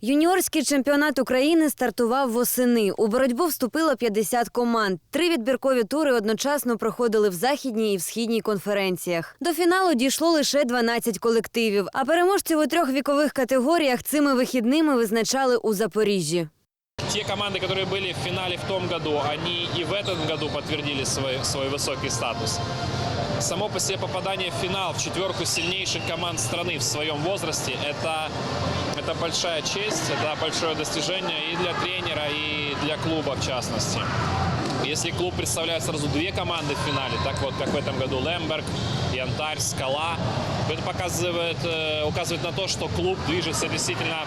Юніорський чемпіонат України стартував восени. У боротьбу вступило 50 команд. Три відбіркові тури одночасно проходили в західній і в східній конференціях. До фіналу дійшло лише 12 колективів. А переможців у трьох вікових категоріях цими вихідними визначали у Запоріжжі. Те команды, которые были в финале в том году, они и в этом году подтвердили свой, свой высокий статус. Само по себе попадание в финал, в четверку сильнейших команд страны в своем возрасте, это, это большая честь, это большое достижение и для тренера, и для клуба в частности. Если клуб представляет сразу две команды в финале, так вот, как в этом году Лемберг, Янтарь, Скала, это показывает, э, указывает на то, что клуб движется действительно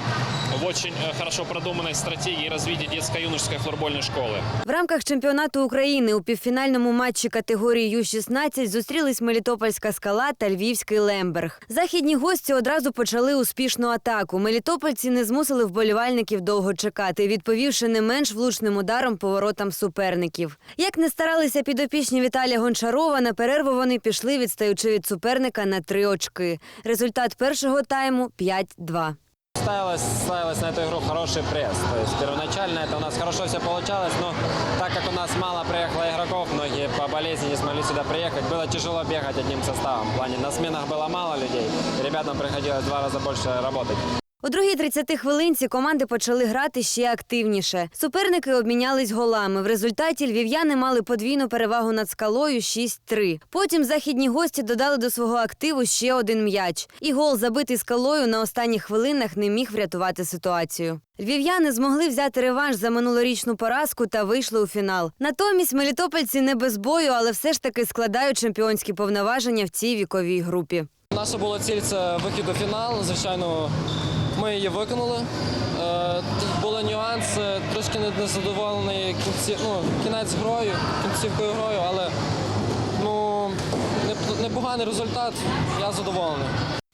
в очень э, хорошо продуманной стратегии развития детско-юношеской флорбольной школы. В рамках чемпіонату України у півфінальному матчі категорії Ю-16 зустрілись Мелітопольська скала та Львівський Лемберг. Західні гості одразу почали успішну атаку. Мелітопольці не змусили вболівальників довго чекати, відповівши не менш влучним ударом по воротам суперників. Як не старалися підопічні Віталія Гончарова, на перерву вони пішли, відстаючи від суперника на три очки. Результат першого тайму 5-2. Ставилось, ставилось на эту игру хороший пресс. То есть первоначально это у нас хорошо все получалось, но так как у нас мало приехало игроков, многие по болезни не смогли сюда приехать, было тяжело бегать одним составом. В плане на сменах было мало людей, и ребятам приходилось в два раза больше работать. У другій 30 хвилинці команди почали грати ще активніше. Суперники обмінялись голами. В результаті львів'яни мали подвійну перевагу над скалою 6-3. Потім західні гості додали до свого активу ще один м'яч. І гол, забитий скалою на останніх хвилинах, не міг врятувати ситуацію. Львів'яни змогли взяти реванш за минулорічну поразку та вийшли у фінал. Натомість мелітопольці не без бою, але все ж таки складають чемпіонські повноваження в цій віковій групі. Наша була ціль це вихід у фінал. Звичайно, ми її виконали. Е, були нюанси, трошки незадоволений кінці, ну, кінець грою, кінцівкою грою, але ну, непоганий результат, я задоволений.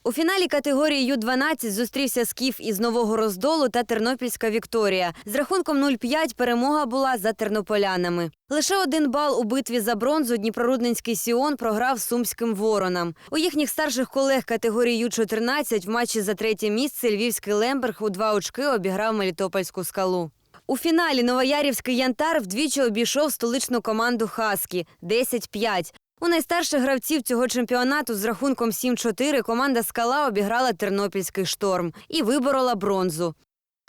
У фіналі категорії Ю-12 зустрівся Скіф із Нового Роздолу та Тернопільська Вікторія. З рахунком 0-5 перемога була за тернополянами. Лише один бал у битві за бронзу Дніпрорудненський Сіон програв сумським воронам. У їхніх старших колег категорії Ю-14 в матчі за третє місце Львівський Лемберг у два очки обіграв Мелітопольську скалу. У фіналі Новоярівський Янтар вдвічі обійшов столичну команду Хаскі 10-5. У найстарших гравців цього чемпіонату з рахунком 7-4 команда Скала обіграла Тернопільський шторм і виборола бронзу.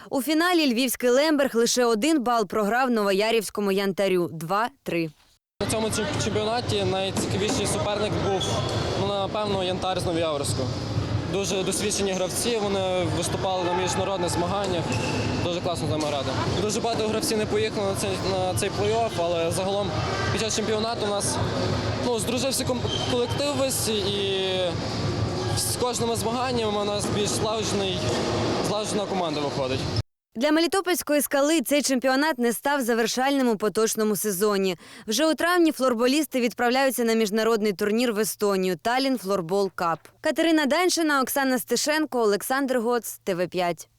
У фіналі Львівський Лемберг лише один бал програв Новоярівському Янтарю 2-3. На цьому чемп- чемпіонаті найцікавіший суперник був, ну, напевно, Янтар з Новояворську. Дуже досвідчені гравці, вони виступали на міжнародних змаганнях. Дуже класно з грати. Дуже багато гравців не поїхали на цей, на цей плей-офф, але загалом під час чемпіонату у нас ну, здружився колектив весь і з кожними змаганнями у нас більш злагоджена команда виходить. Для Мелітопольської скали цей чемпіонат не став завершальним у поточному сезоні. Вже у травні флорболісти відправляються на міжнародний турнір в Естонію Талін Флорбол Кап. Катерина Даншина, Оксана Стешенко, Олександр Гоц, ТВ 5